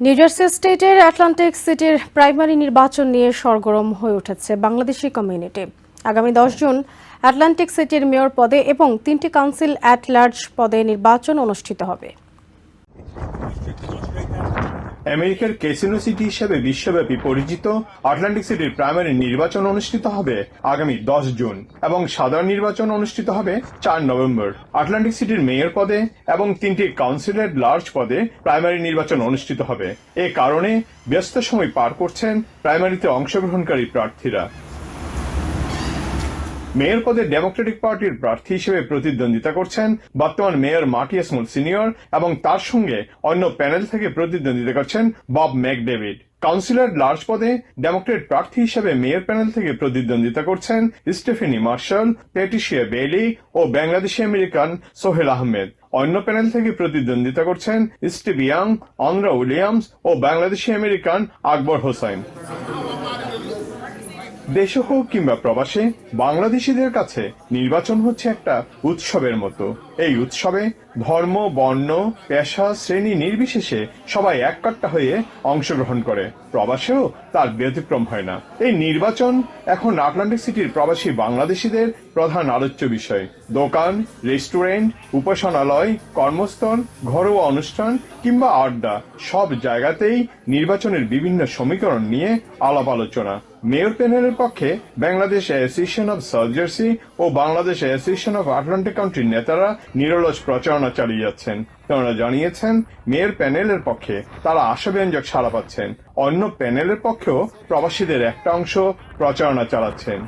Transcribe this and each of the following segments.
New Jersey স্টেটের Atlantic সিটির primary নির্বাচন নিয়ে সরগরম হয়ে উঠেছে বাংলাদেশি কমিউনিটি আগামী দশ জুন অ্যাটলান্টিক সিটির মেয়র পদে এবং তিনটি কাউন্সিল অ্যাট লার্জ পদে নির্বাচন অনুষ্ঠিত হবে। আমেরিকার ক্যাসিনো সিটি হিসেবে বিশ্বব্যাপী পরিচিত আটলান্টিক সিটির প্রাইমারি নির্বাচন অনুষ্ঠিত হবে আগামী দশ জুন এবং সাধারণ নির্বাচন অনুষ্ঠিত হবে চার নভেম্বর। আটলান্টিক সিটির মেয়র পদে এবং তিনটি কাউন্সিলের লার্জ পদে প্রাইমারি নির্বাচন অনুষ্ঠিত হবে। এ কারণে ব্যস্ত সময় পার করছেন প্রাইমারিতে অংশগ্রহণকারী প্রার্থীরা। মেয়র পদে ডেমোক্রেটিক পার্টির প্রার্থী হিসেবে প্রতিদ্বন্দ্বিতা করছেন বর্তমান মেয়র মার্টিয়াস মুল সিনিয়র এবং তার সঙ্গে অন্য প্যানেল থেকে প্রতিদ্বন্দ্বিতা করছেন বব ম্যাকডেভিড। কাউন্সিলর লার্জ পদে ডেমোক্রেট প্রার্থী হিসেবে মেয়র প্যানেল থেকে প্রতিদ্বন্দ্বিতা করছেন স্টেফেনি মার্শাল, পেটিশিয়া বেলি ও বাংলাদেশি আমেরিকান সোহেল আহমেদ। অন্য প্যানেল থেকে প্রতিদ্বন্দ্বিতা করছেন স্টিভ ইয়াং, অন্দ্রা উইলিয়ামস ও বাংলাদেশি আমেরিকান আকবর হোসেন দেশে হোক কিংবা প্রবাসে বাংলাদেশিদের কাছে নির্বাচন হচ্ছে একটা উৎসবের মতো। এই উৎসবে ধর্ম, বর্ণ, পেশা, শ্রেণি নির্বিশেষে সবাই এককাট্টা হয়ে অংশগ্রহণ করে। প্রবাসেও তার ব্যতিক্রম হয় না। এই নির্বাচন এখন আটলান্টিক সিটির প্রবাসী বাংলাদেশিদের প্রধান আলোচ্য বিষয়। দোকান, রেস্টুরেন্ট, উপাসনালয়, কর্মস্থল, ঘরোয়া অনুষ্ঠান কিংবা আড্ডা সব জায়গাতেই নির্বাচনের বিভিন্ন সমীকরণ নিয়ে আলাপ আলোচনা। মেয়র প্যানেলের পক্ষে Bangladesh association of South Jersey O Bangladesh association of Atlantic কান্ট্রির নেতারা নিরলস প্রচারণা চালিয়ে যাচ্ছেন তারা জানিয়েছেন মেয়র প্যানেলের পক্ষে তারা আশাব্যঞ্জক সাড়া পাচ্ছেন অন্য প্যানেলের পক্ষেও প্রবাসীদের একটা অংশ প্রচারণা চালাচ্ছেন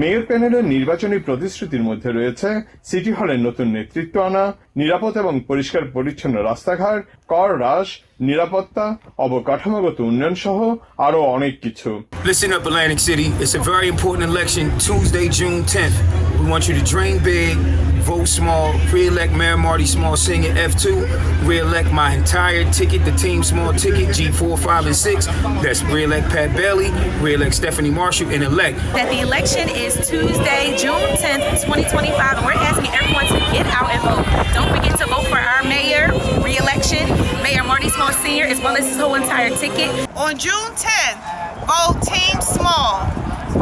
মেয়র প্যানেলের নির্বাচনী প্রতিশ্রুতির মধ্যে রয়েছে সিটি হলের নতুন নেতৃত্ব আনা নিরাপদ এবং পরিষ্কার পরিচ্ছন্ন রাস্তাঘাট কর হ্রাস নিরাপত্তা অবকাঠামোগত উন্নয়ন সহ আরও অনেক কিছু Listen up, Atlantic City. It's a very important election, Tuesday, June 10th. We want you to dream big, vote small, re-elect Mayor Marty Small Senior F2, re-elect my entire ticket, the team small ticket, G4, 5, and 6. That's re-elect Pat Bailey, re-elect Stephanie Marshall, and elect that the election is Tuesday, June 10th, 2025, and we're asking everyone to get out and vote. Don't forget to vote for our mayor re-election, Mayor Marty Small Senior, as well as his whole entire ticket. On June 10th, vote Team Small.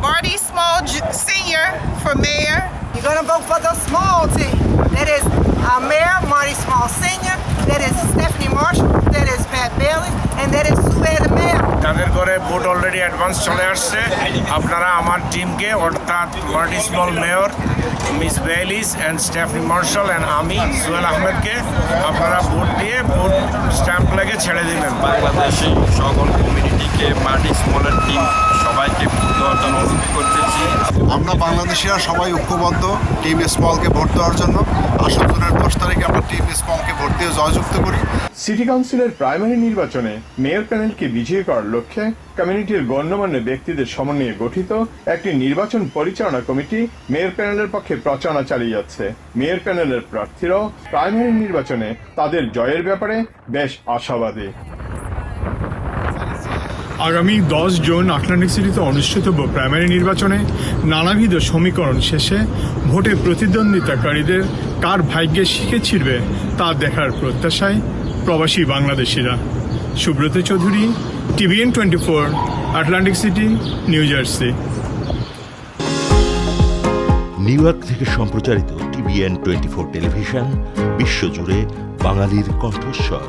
Marty Small Senior for mayor. You're gonna vote for the small team. That is our mayor, Marty Small Senior. That is Stephanie Marshall. That is Pat Bailey. And that is Sue the mayor. তাদের ঘরে vote already advance চলে আসছে আপনারা আমার টিমকে অর্থাৎ Marty Small mayor Miss Bailey's and Stephanie Marshall and আমি সোহেল আহমেদকে আপনারা ভোট দিয়ে ভোট স্ট্যাম্প লেগে ছেড়ে দিবেন বাংলাদেশি সকল কমিউনিটিকে মাটি স্মলের টিম সবাইকে ভোট দেওয়ার জন্য অনুরোধ করতেছি। আমরা বাংলাদেশিরা সবাই ঐক্যবদ্ধ টিম স্মলকে ভোট দেওয়ার জন্য। আসল জুনের দশ তারিখে আমরা টিম স্মলকে ভোট দিয়ে জয়যুক্ত করি। সিটি কাউন্সিলের প্রাইমারি নির্বাচনে মেয়র প্যানেলকে বিজয়ী করার লক্ষ্যে কমিউনিটির গণ্যমান্য ব্যক্তিদের সমন্বয়ে গঠিত একটি নির্বাচন পরিচালনা কমিটি মেয়র প্যানেলের পক্ষে প্রচারণা চালিয়ে যাচ্ছে। মেয়র প্যানেলের প্রার্থীরাও প্রাইমারি নির্বাচনে তাদের জয়ের ব্যাপারে বেশ আশাবাদী। আগামী দশ জুন আটলান্টিক সিটিতে অনুষ্ঠিতব্য প্রাইমারি নির্বাচনে নানাবিধ সমীকরণ শেষে ভোটে প্রতিদ্বন্দ্বিতাকারীদের কার ভাগ্যে শিখে ছিড়বে তা দেখার প্রত্যাশায় প্রবাসী বাংলাদেশিরা। Subrata Chowdhury, TVN twenty four, Atlantic City, New Jersey. New York থেকে সম্প্রচারিত টিভিএন টোয়েন্টি ফোর টেলিভিশন, বিশ্বজুড়ে বাঙালির কণ্ঠস্বর।